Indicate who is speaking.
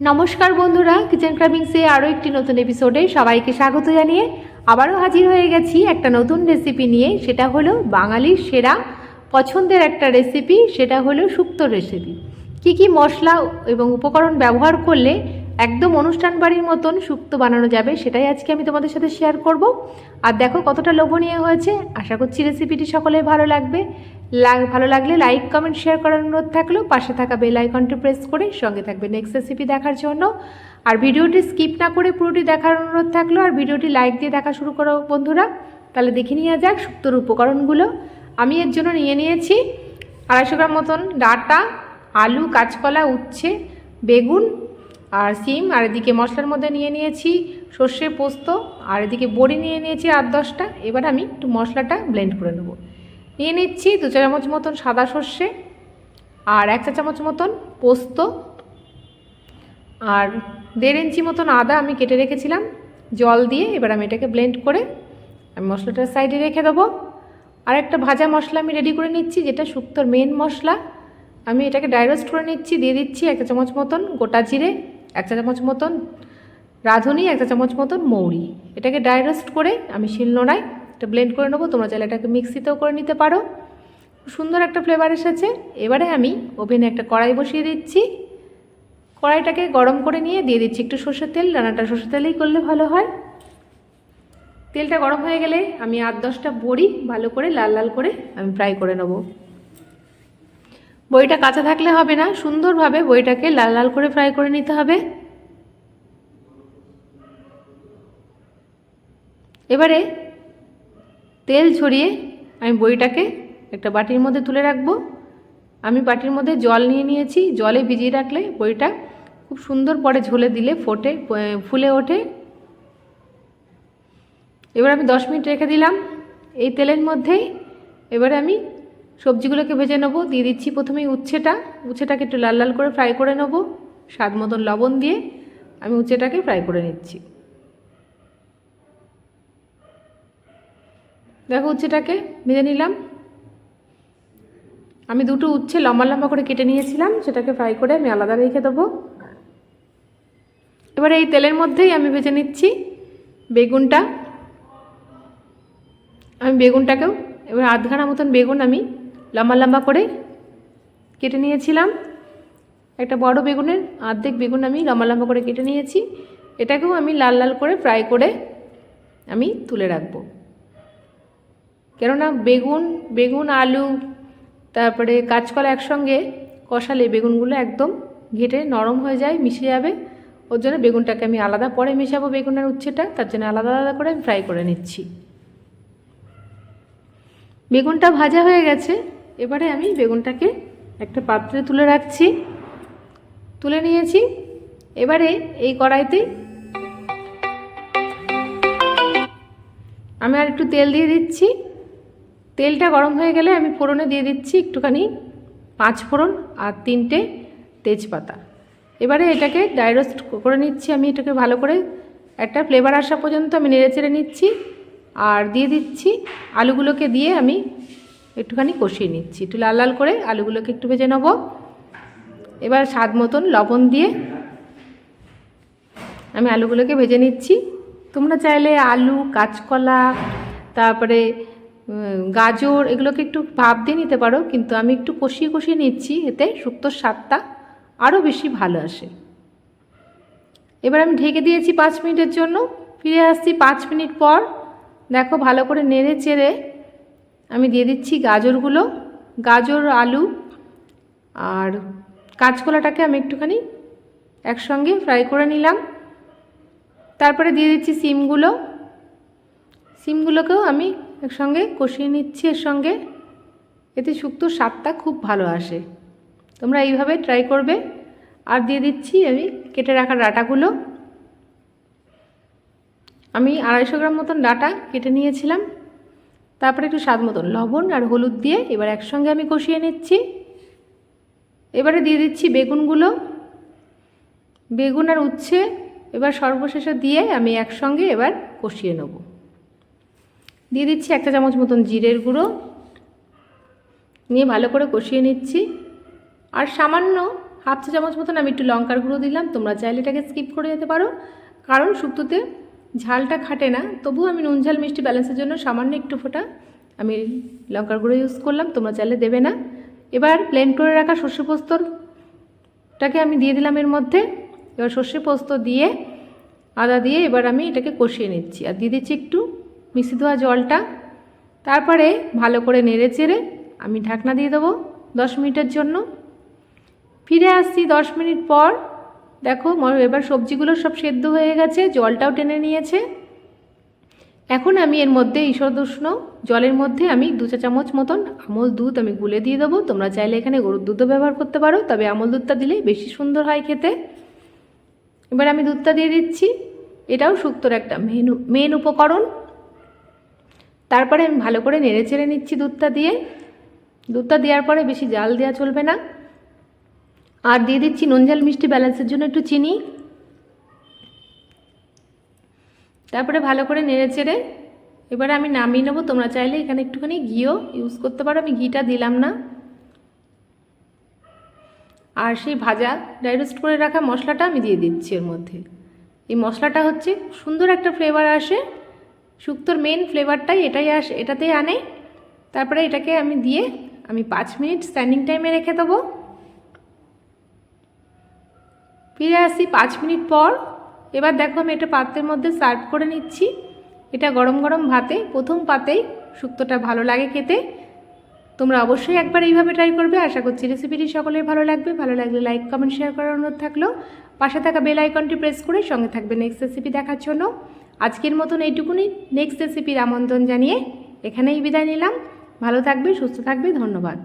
Speaker 1: নমস্কার বন্ধুরা কিচেন ক্রাবিংসে আরও একটি নতুন এপিসোডে সবাইকে স্বাগত জানিয়ে আবারও হাজির হয়ে গেছি একটা নতুন রেসিপি নিয়ে, সেটা হলো বাঙালির সেরা পছন্দের একটা রেসিপি সেটা হলো শুক্তো রেসিপি কি কি মশলা এবং উপকরণ ব্যবহার করলে একদম অনুষ্ঠান বাড়ির মতন শুক্তো বানানো যাবে, সেটাই আজকে আমি তোমাদের সাথে শেয়ার করব। আর দেখো কতটা লোভনীয় হয়েছে, আশা করছি রেসিপিটি সকলের ভালো লাগবে। লাগ ভালো লাগলে লাইক কমেন্ট শেয়ার করার অনুরোধ থাকল। পাশে থাকা বেল আইকনটি প্রেস করে সঙ্গে থাকবে নেক্সট রেসিপি দেখার জন্য। আর ভিডিওটি স্কিপ না করে পুরোটি দেখার অনুরোধ থাকল। আর ভিডিওটি লাইক দিয়ে দেখা শুরু করো বন্ধুরা। তাহলে দেখে নিয়ে যাক শুক্তোর উপকরণগুলো। আমি এর জন্য নিয়ে নিয়েছি আড়াইশো গ্রাম মতন ডাটা, আলু, কাঁচকলা, উচ্ছে, বেগুন আর সিম, আর এদিকে মশলার মধ্যে নিয়ে নিয়েছি সর্ষে পোস্ত, আর এদিকে বড়ি নিয়ে নিয়েছি আট দশটা। এবার আমি একটু মশলাটা ব্লেন্ড করে নেব। নিয়ে নিচ্ছি দু চামচ মতন সাদা সর্ষে, আর এক চা চামচ মতন পোস্ত, আর দেড় ইঞ্চি মতন আদা আমি কেটে রেখেছিলাম জল দিয়ে। এবার আমি এটাকে ব্লেন্ড করে আমি মশলাটার সাইডে রেখে দেবো। আর একটা ভাজা মশলা আমি রেডি করে নিচ্ছি, যেটা শুক্তোর মেন মশলা। আমি এটাকে ডাইরোস্ট করে নিচ্ছি, দিয়ে দিচ্ছি এক চামচ মতন গোটা জিরে। এক চা চামচ মতন রাঁধুনি, এক চা চামচ মতন মৌরি। এটাকে ডাইরোস্ট করে আমি শিলনোড়ায় এটা ব্লেন্ড করে নেব। তোমরা চাইলে এটাকে মিক্সিতেও করে নিতে পারো। সুন্দর একটা ফ্লেভার এসেছে। এবারে আমি ওভেনে একটা কড়াই বসিয়ে দিচ্ছি। কড়াইটাকে গরম করে নিয়ে দিয়ে দিচ্ছি একটু সর্ষের তেল। রান্নাটা সর্ষের তেলেই করলে ভালো হয়। তেলটা গরম হয়ে গেলে আমি আট দশটা বড়ি ভালো করে লাল লাল করে আমি ফ্রাই করে নেব। বড়িটা কাঁচা থাকলে হবে না, সুন্দরভাবে বইটাকে লাল লাল করে ফ্রাই করে নিতে হবে। এবারে তেল ছড়িয়ে আমি বইটাকে একটা বাটির মধ্যে তুলে রাখব। আমি বাটির মধ্যে জল নিয়ে নিয়েছি, জলে ভিজিয়ে রাখলে বইটা খুব সুন্দর পরে ঝোলে দিলে ফোটে ফুলে ওঠে। এবার আমি দশ মিনিট রেখে দিলাম। এই তেলের মধ্যেই এবারে আমি সবজিগুলোকে ভেজে নেব, দিয়ে দিচ্ছি প্রথমেই উচ্ছেটা। উচ্ছেটাকে একটু লাল লাল করে ফ্রাই করে নেব। স্বাদ মতন লবণ দিয়ে আমি উচ্ছেটাকে ফ্রাই করে নিচ্ছি। দেখো উচ্ছেটাকে ভেজে নিলাম। আমি দুটো উচ্ছে লম্বা লম্বা করে কেটে নিয়েছিলাম, সেটাকে ফ্রাই করে আমি আলাদা রেখে দেবো। এবারে এই তেলের মধ্যেই আমি ভেজে নিচ্ছি বেগুনটা। আমি বেগুনটাকেও, এবার আধঘানা মতন বেগুন আমি লম্বা লম্বা করে কেটে নিয়েছিলাম। একটা বড় বেগুনের, অর্ধেক বেগুন আমি লম্বা লম্বা করে কেটে নিয়েছি। এটাকেও আমি লাল লাল করে ফ্রাই করে আমি তুলে রাখব। কেননা বেগুন বেগুন, আলু, তারপরে কাঁচকলা একসঙ্গে কষালে বেগুনগুলো একদম ঘেটে নরম হয়ে যায়, মিশে যাবে। ওর জন্য বেগুনটাকে আমি আলাদা পরে মেশাবো বেগুনের উচ্ছেটা, তার জন্য আলাদা আলাদা করে আমি ফ্রাই করে নিচ্ছি। বেগুনটা ভাজা হয়ে গেছে। এবারে আমি বেগুনটাকে একটা পাত্রে তুলে রাখছি। তুলে নিয়েছি। এবারে এই কড়াইতে আমি আর একটু তেল দিয়ে দিচ্ছি। তেলটা গরম হয়ে গেলে আমি ফোড়নে দিয়ে দিচ্ছি একটুখানি পাঁচ ফোড়ন আর তিনটে তেজপাতা। এবারে এটাকে ডাইরোস্ট করে নিচ্ছি আমি, এটাকে ভালো করে। একটা ফ্লেভার আসা পর্যন্ত আমি নেড়ে চেড়ে নিচ্ছি। আর দিয়ে দিচ্ছি আলুগুলোকে দিয়ে আমি একটুখানি কষিয়ে নিচ্ছি। একটু লাল লাল করে আলুগুলোকে একটু ভেজে নেব। এবার স্বাদ মতন লবণ দিয়ে আমি আলুগুলোকে ভেজে নিচ্ছি। তোমরা চাইলে আলু, কাঁচকলা, তারপরে গাজর এগুলোকে একটু ভাপ দিয়ে নিতে পারো, কিন্তু আমি একটু কষিয়ে কষিয়ে নিচ্ছি, এতে শুক্তোর স্বাদটা আরও বেশি ভালো আসে। এবার আমি ঢেকে দিয়েছি পাঁচ মিনিটের জন্য। ফিরে আসছি পাঁচ মিনিট পর। দেখো ভালো করে নেড়ে চেড়ে আমি দিয়ে দিচ্ছি গাজরগুলো, গাজর, আলু আর কাঁচকলাটাকে আমি একটুখানি একসঙ্গে ফ্রাই করে নিলাম। তারপরে দিয়ে দিচ্ছি সিমগুলো। সিমগুলোকেও আমি একসঙ্গে কষিয়ে নিচ্ছি এর সঙ্গে। এতে শুক্তোর স্বাদটা খুব ভালো আসে। তোমরা এইভাবে ট্রাই করবে। আর দিয়ে দিচ্ছি আমি কেটে রাখা ডাটাগুলো। আমি আড়াইশো গ্রাম মতন ডাটা কেটে নিয়েছিলাম। তারপরে একটু স্বাদ মতন, লবণ আর হলুদ দিয়ে এবার একসঙ্গে আমি কষিয়ে নিচ্ছি। এবারে দিয়ে দিচ্ছি বেগুনগুলো। বেগুন আর উচ্ছে এবার সর্বশেষে দিয়ে আমি একসঙ্গে এবার কষিয়ে নেব। দিয়ে দিচ্ছি একটা চামচ মতন জিরের গুঁড়ো। নিয়ে ভালো করে কষিয়ে নিচ্ছি। আর সামান্য হাফ চা চামচ মতন আমি একটু লঙ্কার গুঁড়ো দিলাম, তোমরা চাইলে এটাকে স্কিপ করে যেতে পারো। কারণ শুক্তোতে ঝালটা খাটে না, তবুও আমি নুন ঝাল মিষ্টি ব্যালেন্সের জন্য সামান্য একটু ফোঁটা। আমি লঙ্কার গুঁড়ো ইউজ করলাম, তোমরা চাইলে দেবে না। এবার প্লেন করে রাখা সর্ষে পোস্তরটাকে আমি দিয়ে দিলাম এর মধ্যে। এবার সর্ষে পোস্ত দিয়ে আদা দিয়ে এবার আমি এটাকে কষিয়ে নিচ্ছি। আর দিয়ে দিচ্ছি একটু মিশি ধোয়া জলটা। তারপরে ভালো করে নেড়ে চেড়ে আমি ঢাকনা দিয়ে দেবো দশ মিনিটের জন্য। ফিরে আসছি দশ মিনিট পর। দেখো এবার সবজিগুলো সব সেদ্ধ হয়ে গেছে, জলটাও টেনে নিয়েছে। এখন আমি এর মধ্যে উষ্ণ জলের মধ্যে আমি দু চা চামচ মতন আমল দুধ আমি গুলে দিয়ে দেবো। তোমরা চাইলে এখানে গরুর দুধও ব্যবহার করতে পারো, তবে আমল দুধটা দিলে বেশি সুন্দর হয় খেতে। এবার আমি দুধটা দিয়ে দিচ্ছি। এটাও শুক্তোর একটা মেন মেন উপকরণ। তারপরে আমি ভালো করে নেড়ে চেড়ে নিচ্ছি দুধটা দিয়ে। দুধটা দেওয়ার পরে বেশি জাল দেওয়া চলবে না। আর দিয়ে দিচ্ছি নুন ঝাল মিষ্টি ব্যালেন্সের জন্য একটু চিনি। তারপরে ভালো করে নেড়ে চেড়ে এবারে আমি নামিয়ে নেব। তোমরা চাইলে এখানে একটুখানি ঘিও ইউজ করতে পারো। আমি ঘিটা দিলাম না। আর সেই ভাজা ড্রাই করে রাখা মশলাটা আমি দিয়ে দিচ্ছি এর মধ্যে। এই মশলাটা হচ্ছে সুন্দর একটা ফ্লেভার আসে। শুক্তোর মেন ফ্লেভারটাই এটাই আসে, এটাতেই আনে। তারপরে এটাকে আমি দিয়ে আমি পাঁচ মিনিট স্ট্যান্ডিং টাইমে রেখে দেবো। ফিরে আসি পাঁচ মিনিট পর। এবার দেখো আমি এটা পাত্রের মধ্যে সার্ভ করে নিচ্ছি। এটা গরম গরম ভাতে, প্রথম পাতেই শুক্তোটা ভালো লাগে খেতে। তোমরা অবশ্যই একবার এইভাবে ট্রাই করবে। আশা করছি রেসিপিটি সকলের ভালো লাগবে। ভালো লাগলে লাইক কমেন্ট শেয়ার করার অনুরোধ থাকল। পাশে থাকা বেল আইকনটি প্রেস করে সঙ্গে থাকবে নেক্সট রেসিপি দেখার জন্য। আজকের মতন এইটুকুনি। নেক্সট রেসিপির আমন্ত্রণ জানিয়ে এখানেই বিদায় নিলাম। ভালো থাকবে, সুস্থ থাকবে, ধন্যবাদ।